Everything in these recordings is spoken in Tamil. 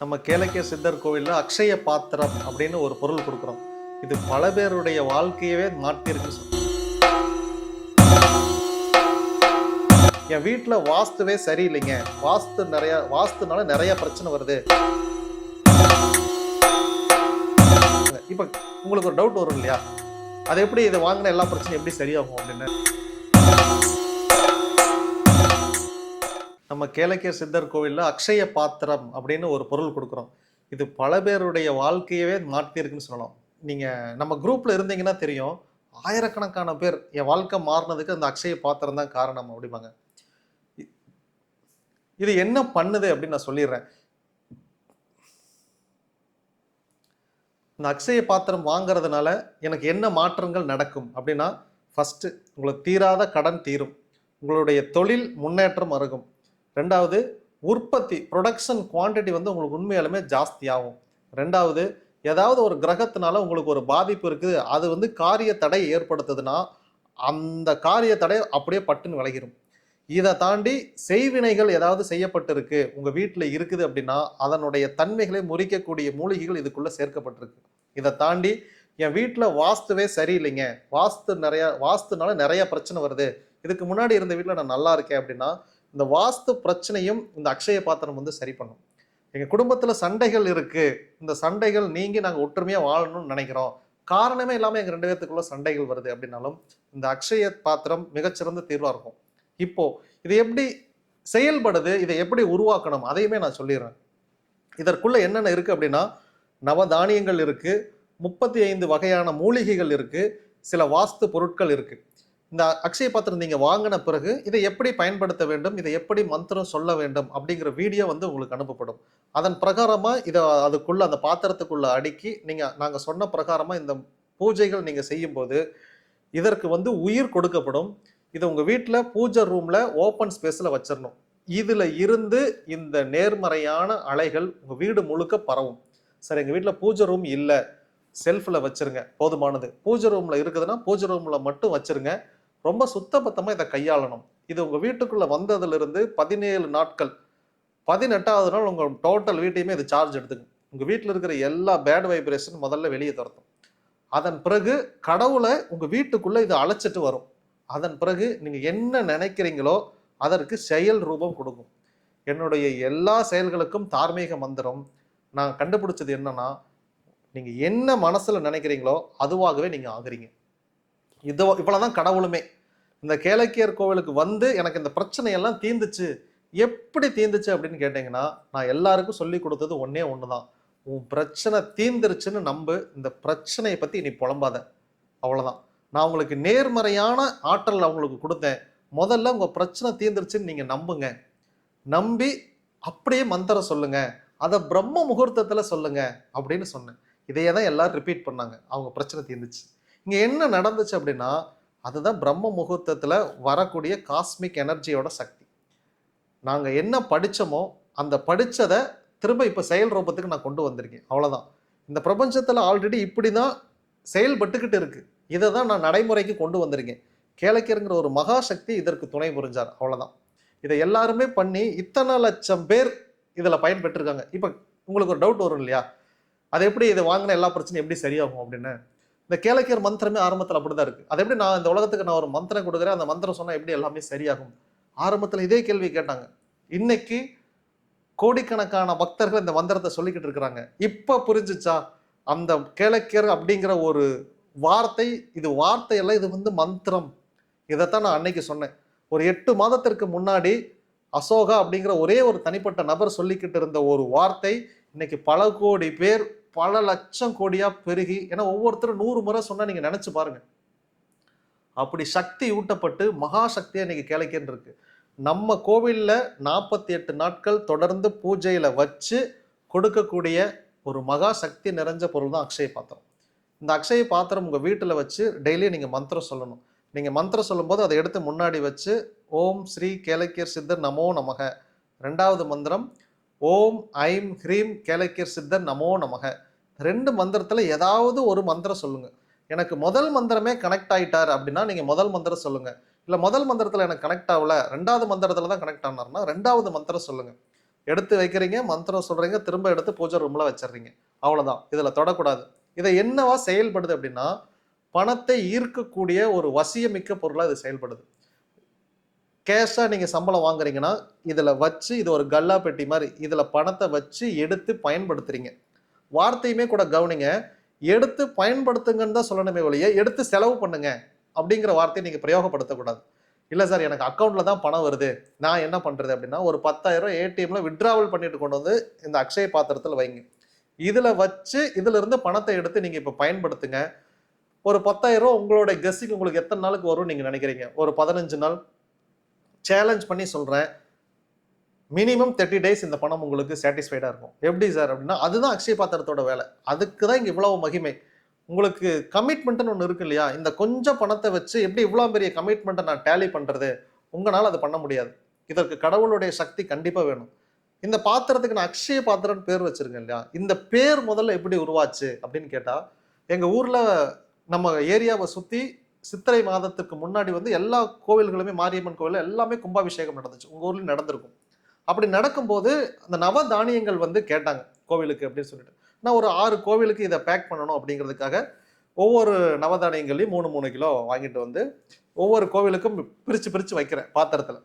நம்ம கேளக்கிய சித்தர் கோவிலில் அக்ஷய பாத்திரம் அப்படின்னு ஒரு பொருள் கொடுக்குறோம். இது பல பேருடைய வாழ்க்கையவே மாற்றிருக்குன்னு என் வீட்டில் வாஸ்துவே சரியில்லைங்க. வாஸ்து நிறைய வாஸ்துனால நிறைய பிரச்சனை வருது. இப்போ உங்களுக்கு ஒரு டவுட் வரும் இல்லையா? அது எப்படி இதை வாங்கின எல்லா பிரச்சனையும் எப்படி சரியாகும் அப்படின்னு? நம்ம கேளக்கிய சித்தர் கோவிலில் அக்ஷய பாத்திரம் அப்படின்னு ஒரு பொருள் கொடுக்குறோம். இது பல பேருடைய வாழ்க்கையவே மாற்றியிருக்குன்னு சொல்லலாம். நீங்கள் நம்ம குரூப்பில் இருந்தீங்கன்னா தெரியும். ஆயிரக்கணக்கான பேர் என் வாழ்க்கை மாறினதுக்கு அந்த அக்ஷய பாத்திரம் தான் காரணம் அப்படிம்பாங்க. இது என்ன பண்ணுது அப்படின்னு நான் சொல்லிடுறேன். இந்த அக்ஷய பாத்திரம் வாங்குறதுனால எனக்கு என்ன மாற்றங்கள் நடக்கும் அப்படின்னா ஃபஸ்ட்டு உங்களுக்கு தீராத கடன் தீரும். உங்களுடைய தொழில் முன்னேற்றம் அருகும். ரெண்டாவது உற்பத்தி ப்ரொடக்ஷன் குவாண்டிட்டி வந்து உங்களுக்கு உண்மையாலுமே ஜாஸ்தியாகும். ரெண்டாவது ஏதாவது ஒரு கிரகத்தினால உங்களுக்கு ஒரு பாதிப்பு இருக்குது அது வந்து காரிய தடை ஏற்படுத்துதுன்னா அந்த காரிய தடை அப்படியே பட்டுன்னு விலகிரும். இதை தாண்டி செய்வினைகள் ஏதாவது செய்யப்பட்டிருக்கு உங்கள் வீட்டில் இருக்குது அப்படின்னா அதனுடைய தன்மைகளை முறிக்கக்கூடிய மூலிகைகள் இதுக்குள்ளே சேர்க்கப்பட்டிருக்கு. இதை தாண்டி என் வீட்டில் வாஸ்துவே சரியில்லைங்க. வாஸ்து நிறையா வாஸ்துனால நிறையா பிரச்சனை வருது. இதுக்கு முன்னாடி இருந்த வீட்டில் நான் நல்லா இருக்கேன் அப்படின்னா இந்த வாஸ்து பிரச்சனையும் இந்த அக்ஷய பாத்திரம் வந்து சரி பண்ணும். எங்கள் குடும்பத்தில் சண்டைகள் இருக்குது இந்த சண்டைகள் நீங்கி நாங்கள் ஒற்றுமையாக வாழணும்னு நினைக்கிறோம். காரணமே இல்லாமல் எங்கள் ரெண்டு பேத்துக்குள்ள சண்டைகள் வருது அப்படின்னாலும் இந்த அக்ஷய பாத்திரம் மிகச்சிறந்த தீர்வாக இருக்கும். இப்போது இது எப்படி செயல்படுது? இதை எப்படி உருவாக்கணும்? அதையுமே நான் சொல்லிடுறேன். இதற்குள்ளே என்னென்ன இருக்குது அப்படின்னா நவதானியங்கள் இருக்குது முப்பத்தி ஐந்து வகையான மூலிகைகள் இருக்குது சில வாஸ்து பொருட்கள் இருக்குது இந்த அக்ஷய பாத்திரம் நீங்கள் வாங்கின பிறகு இதை எப்படி பயன்படுத்த வேண்டும் இதை எப்படி மந்திரம் சொல்ல வேண்டும் அப்படிங்கிற வீடியோ வந்து உங்களுக்கு அனுப்பப்படும். அதன் பிரகாரமாக இதை அதுக்குள்ளே அந்த பாத்திரத்துக்குள்ளே அடுக்கி நீங்கள் நாங்கள் சொன்ன பிரகாரமாக இந்த பூஜைகள் நீங்கள் செய்யும்போது இதற்கு வந்து உயிர் கொடுக்கப்படும். இதை உங்கள் வீட்டில் பூஜை ரூமில் ஓப்பன் ஸ்பேஸில் வச்சிடணும் இதில் இருந்து இந்த நேர்மறையான அலைகள் உங்கள் வீடு முழுக்க பரவும். சரி எங்கள் வீட்டில் பூஜை ரூம் இல்லை. செல்ஃபில் வச்சுருங்க. போதுமானது. பூஜை ரூமில் இருக்குதுன்னா பூஜை ரூமில் மட்டும் வச்சுருங்க. ரொம்ப சுத்தபத்தமாக இதை கையாளணும். இது உங்கள் வீட்டுக்குள்ளே வந்ததுலேருந்து பதினேழு நாட்கள். பதினெட்டாவது நாள் உங்கள் டோட்டல் வீட்டையுமே இது சார்ஜ் எடுத்துக்கும். உங்கள் வீட்டில் இருக்கிற எல்லா பேட் வைப்ரேஷன் முதல்ல வெளியே துரத்தும். அதன் பிறகு கடவுளை உங்கள் வீட்டுக்குள்ளே இது அழைச்சிட்டு வரும். அதன் பிறகு நீங்கள் என்ன நினைக்கிறீங்களோ அதற்கு செயல் ரூபம் கொடுக்கும். என்னுடைய எல்லா செயல்களுக்கும் தார்மீக மந்திரம். நான் கண்டுபிடிச்சது என்னன்னா நீங்கள் என்ன மனசில் நினைக்கிறீங்களோ அதுவாகவே நீங்கள் ஆகுறீங்க. இதோ இவ்வளோதான் கடவுளுமே. இந்த கேளக்கியர் கோவிலுக்கு வந்து எனக்கு இந்த பிரச்சனையெல்லாம் தீந்துச்சு. எப்படி தீந்துச்சு அப்படின்னு கேட்டிங்கன்னா நான் எல்லாருக்கும் சொல்லி கொடுத்தது ஒன்றே ஒன்று தான் உன் பிரச்சனை தீந்துருச்சுன்னு நம்பு. இந்த பிரச்சனையை பற்றி நீ புலம்பாத. அவ்வளோதான் நான் உங்களுக்கு நேர்மறையான ஆற்றல் அவங்களுக்கு கொடுத்தேன். முதல்ல உங்கள் பிரச்சனை தீந்துருச்சுன்னு நீங்கள் நம்புங்க. நம்பி அப்படியே மந்திரம் சொல்லுங்க. அதை பிரம்ம முகூர்த்தத்தில் சொல்லுங்க அப்படின்னு சொன்னேன். இதையே தான் எல்லாரும் ரிப்பீட் பண்ணாங்க. அவங்க பிரச்சனை தீர்ந்துச்சு இங்கே என்ன நடந்துச்சு அப்படின்னா அதுதான் பிரம்ம முகூர்த்தத்தில் வரக்கூடிய காஸ்மிக் எனர்ஜியோட சக்தி. நாங்கள் என்ன படித்தோமோ அந்த படித்ததை திரும்ப இப்போ செயல் ரூபத்துக்கு நான் கொண்டு வந்திருக்கேன். அவ்வளோதான் இந்த பிரபஞ்சத்தில் ஆல்ரெடி இப்படி தான் செயல்பட்டுக்கிட்டு இருக்குது இதை தான் நான் நடைமுறைக்கு கொண்டு வந்திருக்கேன். கேளக்கியருங்கிற ஒரு மகா சக்தி இதற்கு துணை புரிஞ்சார். அவ்வளோதான் இதை எல்லாருமே பண்ணி இத்தனை லட்சம் பேர் இதில் பயன்பெற்றிருக்காங்க. இப்போ உங்களுக்கு ஒரு டவுட் வரும் இல்லையா? அது எப்படி இதை வாங்கின எல்லா பிரச்சனையும் எப்படி சரியாகும் அப்படின்னு? இந்த கேளக்கியர் மந்திரமே ஆரம்பத்தில் அப்படிதான் இருக்குது அது எப்படி நான் இந்த உலகத்துக்கு நான் ஒரு மந்திரம் கொடுக்குறேன்? அந்த மந்திரம் சொன்னால் எப்படி எல்லாமே சரியாகும்? ஆரம்பத்தில் இதே கேள்வி கேட்டாங்க. இன்னைக்கு கோடிக்கணக்கான பக்தர்கள் இந்த மந்திரத்தை சொல்லிக்கிட்டு இருக்கிறாங்க. இப்போ புரிஞ்சிச்சா? அந்த கேளக்கியர் அப்படிங்கிற ஒரு வார்த்தை இது வார்த்தை எல்லாம் இது வந்து மந்திரம். இதைத்தான் நான் அன்னைக்கு சொன்னேன். ஒரு எட்டு மாதத்திற்கு முன்னாடி அசோகா அப்படிங்கிற ஒரே ஒரு தனிப்பட்ட நபர் சொல்லிக்கிட்டு இருந்த ஒரு வார்த்தை இன்னைக்கு பல கோடி பேர் பல லட்சம் கோடியாக பெருகி ஏன்னா ஒவ்வொருத்தரும் நூறு முறை சொன்னால் நீங்கள் நினச்சி பாருங்கள் அப்படி சக்தி ஊட்டப்பட்டு மகா இன்றைக்கி இன்னைக்கு கிளைக்கின்னு இருக்கு. நம்ம கோவிலில் நாற்பத்தி எட்டு நாட்கள் தொடர்ந்து பூஜையில் வச்சு கொடுக்கக்கூடிய ஒரு மகா சக்தி நிறைஞ்ச பொருள் தான் அக்ஷய பாத்திரம். இந்த அக்ஷய பாத்திரம் உங்கள் வீட்டில் வச்சு டெய்லியும் நீங்கள் மந்திரம் சொல்லணும். நீங்கள் மந்திரம் சொல்லும்போது அதை எடுத்து முன்னாடி வச்சு ஓம் ஸ்ரீ கேளக்கியர் சித்தர் நமோ நமக. ரெண்டாவது மந்திரம் ஓம் ஐம் ஹ்ரீம் கேளக்கியர் சித்தர் நமோ நமக. ரெண்டு மந்திரத்தில் ஏதாவது ஒரு மந்திரம் சொல்லுங்கள் எனக்கு முதல் மந்திரமே கனெக்ட் ஆயிட்டார் அப்படின்னா நீங்கள் முதல் மந்திரம் சொல்லுங்கள் இல்லை முதல் மந்திரத்தில் எனக்கு கனெக்ட் ஆகல ரெண்டாவது மந்திரத்தில் தான் கனெக்ட் ஆனார்னா ரெண்டாவது மந்திரம் சொல்லுங்கள் எடுத்து வைக்கிறீங்க மந்திரம் சொல்கிறீங்க திரும்ப எடுத்து பூஜை ரூமில் வச்சிடுறீங்க. அவ்வளோதான் இதில் தொடக்கூடாது. இதை என்னவா செயல்படுது அப்படின்னா பணத்தை ஈர்க்கக்கூடிய ஒரு வசியமிக்க பொருளாக இது செயல்படுது. கேஷாக நீங்கள் சம்பளம் வாங்குறீங்கன்னா இதில் வச்சு இது ஒரு கல்லா பெட்டி மாதிரி இதில் பணத்தை வச்சு எடுத்து பயன்படுத்துறீங்க. வார்த்தையுமே கூட கவனிங்க. எடுத்து பயன்படுத்துங்கன்னு தான் சொல்லணுமே ஒழிய எடுத்து செலவு பண்ணுங்க அப்படிங்கிற வார்த்தையை நீங்கள் பிரயோகப்படுத்தக்கூடாது. இல்லை சார் எனக்கு அக்கௌண்ட்டில் தான் பணம் வருது. நான் என்ன பண்ணுறது அப்படின்னா ஒரு பத்தாயிரம் ஏடிஎம்மில் விட்ராவல் பண்ணிட்டு கொண்டு வந்து இந்த அக்ஷய பாத்திரத்தில் வைங்க. இதில் வச்சு இதிலிருந்து பணத்தை எடுத்து நீங்கள் இப்போ பயன்படுத்துங்க. ஒரு பத்தாயிரம் உங்களுடைய உங்களோட கெஸ்ஸுக்கு உங்களுக்கு எத்தனை நாளுக்கு வரும்னு நீங்கள் நினைக்கிறீங்க? ஒரு பதினஞ்சு நாள் சேலஞ்ச் பண்ணி சொல்கிறேன் மினிமம் தேர்ட்டி டேஸ் இந்த பணம் உங்களுக்கு சாட்டிஸ்ஃபைடாக இருக்கும். எப்படி சார் அப்படின்னா அதுதான் அக்ஷய பாத்திரத்தோட வேலை. அதுக்கு தான் இங்கே இவ்வளவு மகிமை. உங்களுக்கு கமிட்மெண்ட்டுன்னு ஒன்று இருக்கு இல்லையா? இந்த கொஞ்சம் பணத்தை வச்சு எப்படி இவ்வளோ பெரிய கமிட்மெண்ட்டை நான் டேலி பண்ணுறது உங்களால் அது பண்ண முடியாது. இதற்கு கடவுளுடைய சக்தி கண்டிப்பாக வேணும். இந்த பாத்திரத்துக்கு நான் அக்ஷய பாத்திரம்னு பேர் வச்சுருக்கேன் இல்லையா? இந்த பேர் முதல்ல எப்படி உருவாச்சு அப்படின்னு கேட்டால் எங்கள் ஊரில் நம்ம ஏரியாவை சுற்றி சித்திரை மாதத்துக்கு முன்னாடி வந்து எல்லா கோவில்களுமே மாரியம்மன் கோவில் எல்லாமே கும்பாபிஷேகம் நடந்துச்சு. உங்கள் ஊர்லேயும் நடந்திருக்கும். அப்படி நடக்கும்போது அந்த நவ தானியங்கள் வந்து கேட்டாங்க கோவிலுக்கு அப்படின்னு சொல்லிட்டு. நான் ஒரு ஆறு கோவிலுக்கு இதை பேக் பண்ணணும் அப்படிங்கிறதுக்காக ஒவ்வொரு நவதானியங்களையும் மூணு மூணு கிலோ வாங்கிட்டு வந்து ஒவ்வொரு கோவிலுக்கும் பிரித்து பிரித்து வைக்கிறேன் பாத்திரத்தில்.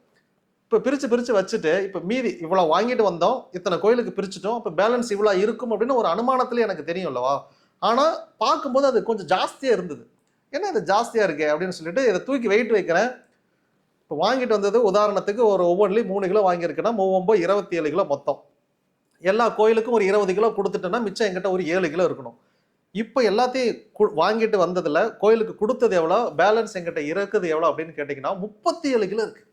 இப்போ பிரித்து பிரித்து வச்சுட்டு இப்போ மீதி இவ்வளோ வாங்கிட்டு வந்தோம் இத்தனை கோயிலுக்கு பிரிச்சுட்டோம் இப்போ பேலன்ஸ் இவ்வளோ இருக்கும் அப்படின்னு ஒரு அனுமானத்தில் எனக்கு தெரியும் இல்லவா ஆனால் பார்க்கும்போது அது கொஞ்சம் ஜாஸ்தியாக இருந்தது. என்ன இது ஜாஸ்தியாக இருக்கே? அப்படின்னு சொல்லிட்டு இதை தூக்கி வெயிட் வைக்கிறேன். இப்போ வாங்கிட்டு வந்தது உதாரணத்துக்கு ஒரு ஒவ்வொன்றுலையும் மூணு கிலோ வாங்கியிருக்கேன்னா மூவொம்பது இருபத்தி ஏழு கிலோ மொத்தம். எல்லா கோயிலுக்கும் ஒரு இருபது கிலோ கொடுத்துட்டேன்னா மிச்சம் எங்கிட்ட ஒரு ஏழு கிலோ இருக்கணும். இப்போ எல்லாத்தையும் கு- வாங்கிட்டு வந்ததில் கோயிலுக்கு கொடுத்தது எவ்வளோ பேலன்ஸ் எங்கிட்ட இருக்குது எவ்வளோ அப்படின்னு கேட்டிங்கன்னா முப்பத்தி ஏழு கிலோ இருக்குது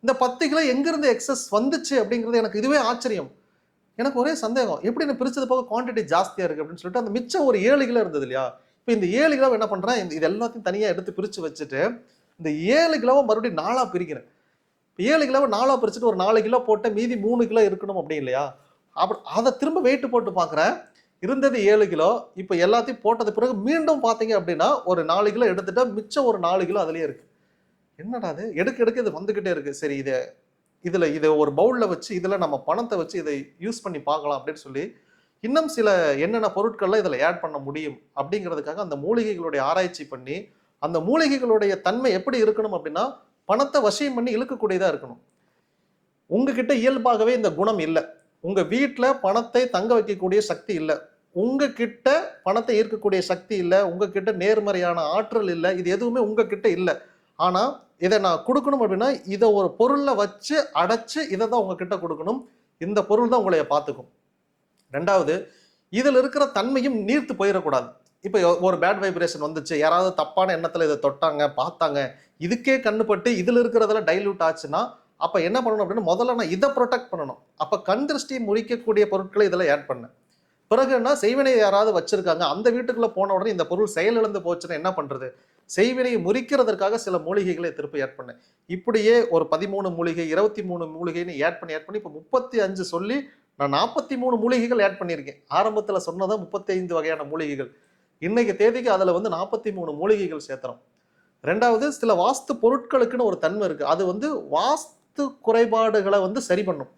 இந்த பத்து கிலோ எங்கேருந்து எக்ஸஸ் வந்துச்சு அப்படிங்கிறது எனக்கு இதுவே ஆச்சரியம். எனக்கு ஒரே சந்தேகம். எப்படி நான் பிரித்தது போக குவான்டிட்டி ஜாஸ்தியாக இருக்குது அப்படின்னு சொல்லிட்டு அந்த மிச்சம் ஒரு ஏழு கிலோ இருந்தது இல்லையா? இப்போ இந்த ஏழு கிலோ என்ன பண்ணுறேன் இந்த- இது எல்லாத்தையும் தனியாக எடுத்து பிரித்து வச்சுட்டு இந்த ஏழு கிலோவை மறுபடியும் நாலாக பிரிக்கிறேன். இப்போ ஏழு கிலோவை நாலாக பிரிச்சுட்டு ஒரு நாலு கிலோ போட்ட மீதி மூணு கிலோ இருக்கணும் அப்படி இல்லையா? அப்படி அதை திரும்ப வெயிட் போட்டு பார்க்குறேன் இருந்தது ஏழு கிலோ இப்போ எல்லாத்தையும் போட்டது பிறகு மீண்டும் பார்த்தீங்க அப்படின்னா ஒரு நாலு கிலோ எடுத்துட்டா மிச்சம் ஒரு நாலு கிலோ அதுலேயே இருக்குது என்னடா அது எடுக்க எடுக்க இது வந்துக்கிட்டே இருக்குது சரி இதை இதில் இதை ஒரு பவுலில் வச்சு இதில் நம்ம பணத்தை வச்சு இதை யூஸ் பண்ணி பார்க்கலாம் அப்படின்னு சொல்லி இன்னும் சில என்னென்ன பொருட்கள்லாம் இதில் ஆட் பண்ண முடியும் அப்படிங்கிறதுக்காக அந்த மூலிகைகளுடைய ஆராய்ச்சி பண்ணி அந்த மூலிகைகளுடைய தன்மை எப்படி இருக்கணும் அப்படின்னா பணத்தை வசியம் பண்ணி இழுக்கக்கூடியதாக இருக்கணும். உங்ககிட்ட இயல்பாகவே இந்த குணம் இல்லை. உங்கள் வீட்டில் பணத்தை தங்க வைக்கக்கூடிய சக்தி இல்லை. உங்ககிட்ட பணத்தை ஈர்க்கக்கூடிய சக்தி இல்லை. உங்ககிட்ட நேர்மறையான ஆற்றல் இல்லை. இது எதுவுமே உங்ககிட்ட இல்லை. ஆனால் இதை நான் கொடுக்கணும் அப்படின்னா இதை ஒரு பொருளில் வச்சு அடைச்சு இதை தான் உங்ககிட்ட கொடுக்கணும். இந்த பொருள் தான் உங்களைய பார்த்துக்கும். ரெண்டாவது இதில் இருக்கிற தன்மையும் நீர்த்து போயிடக்கூடாது. இப்போ ஒரு பேட் வைப்ரேஷன் வந்துச்சு யாராவது தப்பான எண்ணத்தில் இதை தொட்டாங்க பார்த்தாங்க இதுக்கே கண்ணுப்பட்டு இதில் இருக்கிறதுல டைல்யூட் ஆச்சுன்னா அப்போ என்ன பண்ணணும் அப்படின்னா முதல்ல நான் இதை ப்ரொடெக்ட் பண்ணணும். அப்போ கண் திருஷ்டி முறிக்கக்கூடிய பொருட்களை இதில் ஆட் பண்ணேன் பிறகு என்ன செய்வினை யாராவது வச்சிருக்காங்க அந்த வீட்டுக்குள்ளே போன உடனே இந்த பொருள் செயலிழந்து போச்சுன்னா என்ன பண்ணுறது செய்வினையை முறிக்கிறதற்காக சில மூலிகைகளை திருப்பி ஆட் பண்ணேன் இப்படியே ஒரு பதிமூணு மூலிகை இருபத்தி மூணு மூலிகைன்னு ஆட் பண்ணி ஆட் பண்ணி இப்போ முப்பத்தி அஞ்சு சொல்லி நான் நாற்பத்தி மூணு மூலிகைகள் ஆட் பண்ணியிருக்கேன். ஆரம்பத்தில் சொன்னதான் முப்பத்தைந்து வகையான மூலிகைகள். இன்றைக்கு தேதிக்கு அதில் வந்து நாற்பத்தி மூணு மூலிகைகள் சேர்த்துறோம் ரெண்டாவது சில வாஸ்து பொருட்களுக்குன்னு ஒரு தன்மை இருக்குது அது வந்து வாஸ்து குறைபாடுகளை வந்து சரி பண்ணும்.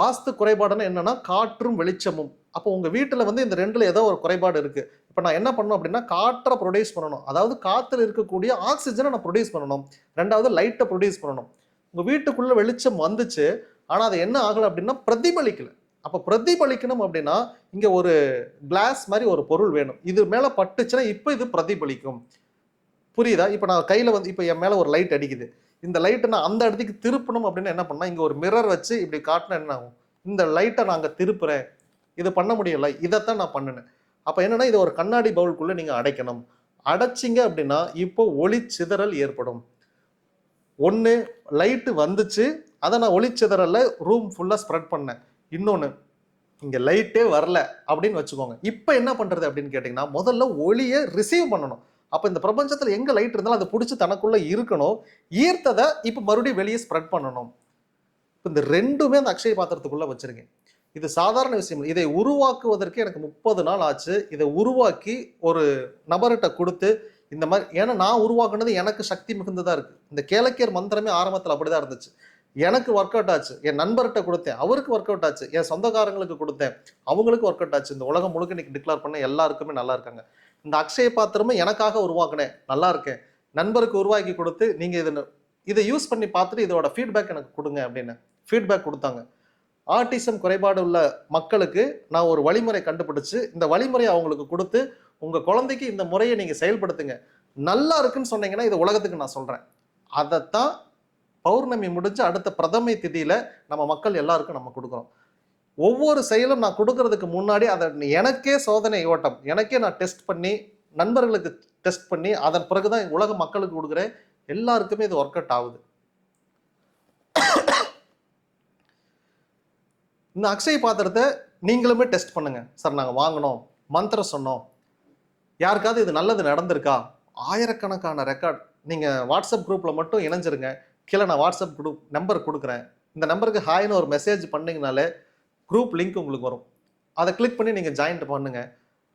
வாஸ்து குறைபாடுன்னு என்னென்னா காற்றும் வெளிச்சமும். அப்போ உங்கள் வீட்டில் வந்து இந்த ரெண்டில் ஏதோ ஒரு குறைபாடு இருக்குது இப்போ நான் என்ன பண்ணணும் அப்படின்னா காற்றை ப்ரொடியூஸ் பண்ணணும். அதாவது காற்றுல இருக்கக்கூடிய ஆக்சிஜனை நான் ப்ரொடியூஸ் பண்ணணும். ரெண்டாவது லைட்டை ப்ரொடியூஸ் பண்ணணும். உங்கள் வீட்டுக்குள்ளே வெளிச்சம் வந்துச்சு. ஆனால் அது என்ன ஆகலை அப்படின்னா பிரதிபலிக்கல. அப்போ பிரதிபலிக்கணும் அப்படின்னா இங்கே ஒரு கிளாஸ் மாதிரி ஒரு பொருள் வேணும். இது மேலே பட்டுச்சுன்னா இப்போ இது பிரதிபலிக்கும். புரியுதா? இப்போ நான் கையில் வந்து இப்போ என் மேலே ஒரு லைட் அடிக்குது. இந்த லைட்டை நான் அந்த இடத்துக்கு திருப்பணும் அப்படின்னா என்ன பண்ணால் இங்கே ஒரு மிரர் வச்சு இப்படி காட்டினா என்ன ஆகும்? இந்த லைட்டை நான் அங்கே திருப்புறேன். இது பண்ண முடியல. இதைத்தான் நான் பண்ணினேன். அப்போ என்னென்னா இது ஒரு கண்ணாடி பவுலுக்குள்ளே நீங்கள் அடைக்கணும். அடைச்சிங்க அப்படின்னா இப்போ ஒளி சிதறல் ஏற்படும். ஒன்று லைட்டு வந்துச்சு. அதை நான் ஒளி ரூம் ஃபுல்லாக ஸ்ப்ரெட் பண்ணேன். இன்னொன்று இங்கே லைட்டே வரல அப்படின்னு வச்சுக்கோங்க. இப்போ என்ன பண்ணுறது அப்படின்னு கேட்டிங்கன்னா முதல்ல ஒளியை ரிசீவ் பண்ணணும். அப்போ இந்த பிரபஞ்சத்தில் எங்கே லைட் இருந்தாலும் அதை பிடிச்சி தனக்குள்ளே இருக்கணும். ஈர்த்ததை இப்போ மறுபடியும் வெளியே ஸ்ப்ரெட் பண்ணணும். இப்போ இந்த ரெண்டுமே அந்த அக்ஷய பாத்திரத்துக்குள்ளே வச்சிருக்கேன். இது சாதாரண விஷயம் இதை உருவாக்குவதற்கு எனக்கு முப்பது நாள் ஆச்சு. இதை உருவாக்கி ஒரு நபர்கிட்ட கொடுத்து இந்த மாதிரி ஏன்னா நான் உருவாக்குனது எனக்கு சக்தி மிகுந்ததாக இருக்குது இந்த கேளக்கியர் மந்திரமே ஆரம்பத்தில் அப்படிதான் இருந்துச்சு. எனக்கு ஒர்க் அவுட் ஆச்சு. என் நண்பர்கிட்ட கொடுத்தேன். அவருக்கு ஒர்க் அவுட் ஆச்சு. என் சொந்தக்காரங்களுக்கு கொடுத்தேன். அவங்களுக்கு ஒர்க் அவுட் ஆச்சு. இந்த உலகம் முழுக்க இன்னைக்கு டிக்ளேர் பண்ண எல்லாருக்குமே நல்லா இருக்காங்க. இந்த அக்ஷய பாத்திரமும் எனக்காக உருவாக்கினேன். நல்லா இருக்கேன். நண்பருக்கு உருவாக்கி கொடுத்து நீங்கள் இதை இதை யூஸ் பண்ணி பார்த்துட்டு இதோட ஃபீட்பேக் எனக்கு கொடுங்க அப்படின்னு ஃபீட்பேக் கொடுத்தாங்க. ஆர்டிசம் குறைபாடு உள்ள மக்களுக்கு நான் ஒரு வழிமுறை கண்டுபிடிச்சு இந்த வழிமுறையை அவங்களுக்கு கொடுத்து உங்கள் குழந்தைக்கு இந்த முறையை நீங்கள் செயல்படுத்துங்க. நல்லா இருக்குன்னு சொன்னீங்கன்னா இது உலகத்துக்கு நான் சொல்கிறேன் அதைத்தான் பௌர்ணமி முடிஞ்சு அடுத்த பிரதமை திதியில நம்ம மக்கள் எல்லாருக்கும் நம்ம கொடுக்குறோம். ஒவ்வொரு செயலும் நான் கொடுக்கறதுக்கு முன்னாடி அதை எனக்கே சோதனை ஓட்டம். எனக்கே நான் டெஸ்ட் பண்ணி நண்பர்களுக்கு டெஸ்ட் பண்ணி அதன் பிறகுதான் உலக மக்களுக்கு கொடுக்குறேன். எல்லாருக்குமே இது ஒர்க் அவுட் ஆகுது. இந்த அக்ஷய பாத்திரத்தை நீங்களுமே டெஸ்ட் பண்ணுங்க. சார் நாங்கள் வாங்கினோம். மந்திரம் சொன்னோம். யாருக்காவது இது நல்லது நடந்திருக்கா? ஆயிரக்கணக்கான ரெக்கார்ட் நீங்கள் வாட்ஸ்அப் குரூப்பில் மட்டும் இணைஞ்சிருங்க. கீழே நான் வாட்ஸ்அப் குரூப் நம்பர் கொடுக்குறேன். இந்த நம்பருக்கு ஹாய்னு ஒரு மெசேஜ் பண்ணிங்கனாலே குரூப் லிங்க் உங்களுக்கு வரும். அதை கிளிக் பண்ணி நீங்கள் ஜாயின்ட் பண்ணுங்க.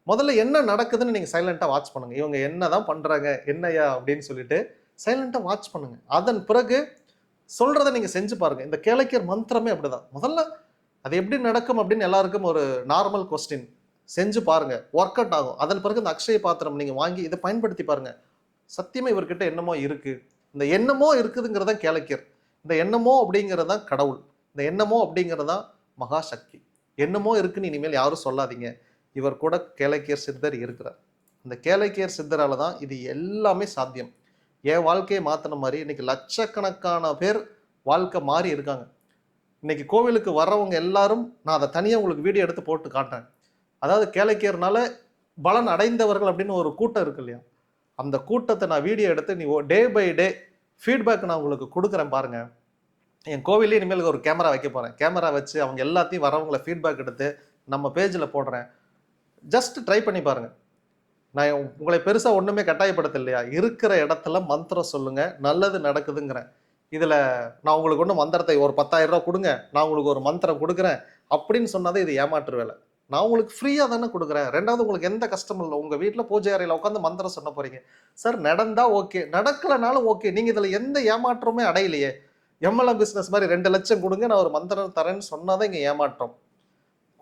முதல்ல என்ன நடக்குதுன்னு நீங்கள் சைலண்ட்டாக வாட்ச் பண்ணுங்க. இவங்க என்ன தான் பண்ணுறாங்க என்னையா அப்படின்னு சொல்லிட்டு சைலண்ட்டாக வாட்ச் பண்ணுங்க. அதன் பிறகு சொல்கிறத நீங்கள் செஞ்சு பாருங்கள் இந்த கேளைக்கர் மந்திரமே அப்படிதான். முதல்ல அது எப்படி நடக்கும் அப்படின்னு எல்லாருக்கும் ஒரு நார்மல் கொஸ்டின் செஞ்சு பாருங்க. ஒர்க் அவுட் ஆகும். அதன் பிறகு இந்த அக்ஷய பாத்திரம் நீங்கள் வாங்கி இதை பயன்படுத்தி பாருங்கள் சத்தியமாக இவர்கிட்ட என்னமோ இருக்குது இந்த எண்ணமோ இருக்குதுங்கிறதா கேளக்கியர் இந்த எண்ணமோ அப்படிங்கிறது தான் கடவுள். இந்த எண்ணமோ அப்படிங்கிறது தான் மகாசக்தி. என்னமோ இருக்குன்னு இனிமேல் யாரும் சொல்லாதீங்க. இவர் கூட கேளக்கியர் சித்தர் இருக்கிறார். இந்த கேளக்கியர் சித்தரால தான் இது எல்லாமே சாத்தியம். என் வாழ்க்கையை மாற்றின மாதிரி இன்னைக்கு லட்சக்கணக்கான பேர் வாழ்க்கை மாறி இருக்காங்க. இன்னைக்கு கோவிலுக்கு வர்றவங்க எல்லாரும் நான் அதை தனியாக உங்களுக்கு வீடியோ எடுத்து போட்டு காட்டுறேன். அதாவது கேளக்கியர்னால பலன் அடைந்தவர்கள் அப்படின்னு ஒரு கூட்டம் இருக்கு இல்லையா? அந்த கூட்டத்தை நான் வீடியோ எடுத்து நீ டே பை டே ஃபீட்பேக் நான் உங்களுக்கு கொடுக்குறேன் பாருங்க. என் கோவிலே இனிமேல் ஒரு கேமரா வைக்க போகிறேன் கேமரா வச்சு அவங்க எல்லாத்தையும் வரவங்கள ஃபீட்பேக் எடுத்து நம்ம பேஜில் போடுறேன். ஜஸ்ட் ட்ரை பண்ணி பாருங்க. நான் உங்களை பெருசாக ஒன்றுமே கட்டாயப்படுத்த இல்லையா இருக்கிற இடத்துல மந்திரம் சொல்லுங்க. நல்லது நடக்குதுங்கிறேன். இதில் நான் உங்களுக்கு ஒன்றும் மந்திரத்தை ஒரு பத்தாயிரம் ரூபா கொடுங்க. நான் உங்களுக்கு ஒரு மந்திரம் கொடுக்குறேன். அப்படின்னு சொன்னதே இது ஏமாற்று வேலை. நான் உங்களுக்கு ஃப்ரீயாக தானே கொடுக்குறேன். ரெண்டாவது உங்களுக்கு எந்த கஷ்டமும் இல்லை. உங்கள் வீட்டில் பூஜை அறையில் உட்காந்து மந்திரம் சொன்ன போகிறீங்க சார் நடந்தால் ஓகே நடக்கலைனாலும் ஓகே நீங்கள் இதில் எந்த ஏமாற்றமே அடையலையே. எம்எல்எம் பிஸ்னஸ் மாதிரி ரெண்டு லட்சம் கொடுங்க நான் ஒரு மந்திரம் தரேன்னு சொன்னால் தான் இங்கே ஏமாற்றம்.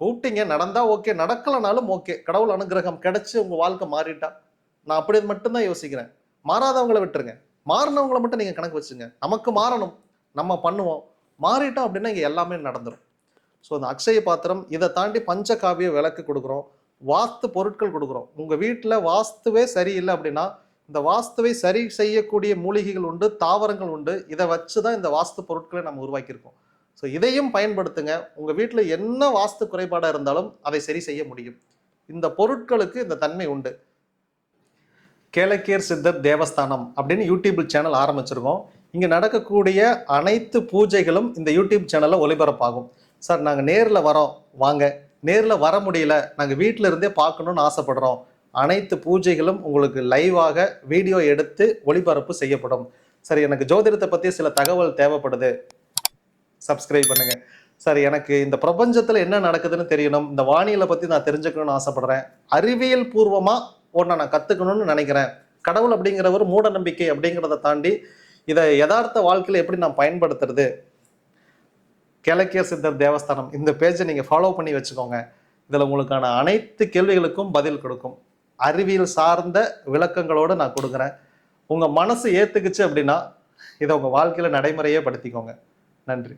கூப்பிட்டீங்க நடந்தால் ஓகே நடக்கலைனாலும் ஓகே கடவுள் அனுகிரகம் கிடச்சி உங்கள் வாழ்க்கை மாறிட்டா. நான் அப்படி மட்டும்தான் யோசிக்கிறேன். மாறாதவங்களை விட்டுருங்க. மாறினவங்களை மட்டும் நீங்கள் கணக்கு வச்சுங்க. நமக்கு மாறணும். நம்ம பண்ணுவோம். மாறிட்டோம் அப்படின்னா இங்கே எல்லாமே நடந்துடும் ஸோ அந்த அக்ஷய பாத்திரம் இதை தாண்டி பஞ்சகாவிய விளக்கு கொடுக்குறோம். வாஸ்து பொருட்கள் கொடுக்குறோம். உங்கள் வீட்டில் வாஸ்துவே சரியில்லை அப்படின்னா இந்த வாஸ்துவை சரி செய்யக்கூடிய மூலிகைகள் உண்டு தாவரங்கள் உண்டு. இதை வச்சு தான் இந்த வாஸ்து பொருட்களை நம்ம உருவாக்கியிருக்கோம். ஸோ இதையும் பயன்படுத்துங்க. உங்கள் வீட்டில் என்ன வாஸ்து குறைபாடாக இருந்தாலும் அதை சரி செய்ய முடியும். இந்த பொருட்களுக்கு இந்த தன்மை உண்டு. கேளக்கியர் சித்தர் தேவஸ்தானம் அப்படின்னு யூடியூப் சேனல் ஆரம்பிச்சிருக்கோம். இங்கே நடக்கக்கூடிய அனைத்து பூஜைகளும் இந்த யூடியூப் சேனலில் ஒளிபரப்பாகும். சார் நாங்கள் நேரில் வரோம். வாங்க. நேரில் வர முடியல. நாங்கள் வீட்டில் இருந்தே பார்க்கணுன்னு ஆசைப்படுறோம். அனைத்து பூஜைகளும் உங்களுக்கு லைவாக வீடியோ எடுத்து ஒளிபரப்பு செய்யப்படும். சரி எனக்கு ஜோதிடத்தை பற்றி சில தகவல் தேவைப்படுது. சப்ஸ்கிரைப் பண்ணுங்க. சார் எனக்கு இந்த பிரபஞ்சத்தில் என்ன நடக்குதுன்னு தெரியணும். இந்த வானியலை பற்றி நான் தெரிஞ்சுக்கணும்னு ஆசைப்படுறேன். அறிவியல் பூர்வமாக ஒன்றை நான் கற்றுக்கணும்னு நினைக்கிறேன். கடவுள் அப்படிங்கிற ஒரு மூட நம்பிக்கை அப்படிங்கிறத தாண்டி இதை யதார்த்த வாழ்க்கையில் எப்படி நான் பயன்படுத்துறது? கிழக்கிய சித்தர் தேவஸ்தானம். இந்த பேஜை நீங்கள் ஃபாலோ பண்ணி வச்சுக்கோங்க. இதில் உங்களுக்கான அனைத்து கேள்விகளுக்கும் பதில் கொடுக்கும். அறிவியல் சார்ந்த விளக்கங்களோடு நான் கொடுக்குறேன். உங்கள் மனசு ஏற்றுக்குச்சு அப்படின்னா இதை உங்கள் வாழ்க்கையில் நடைமுறையே படுத்திக்கோங்க. நன்றி.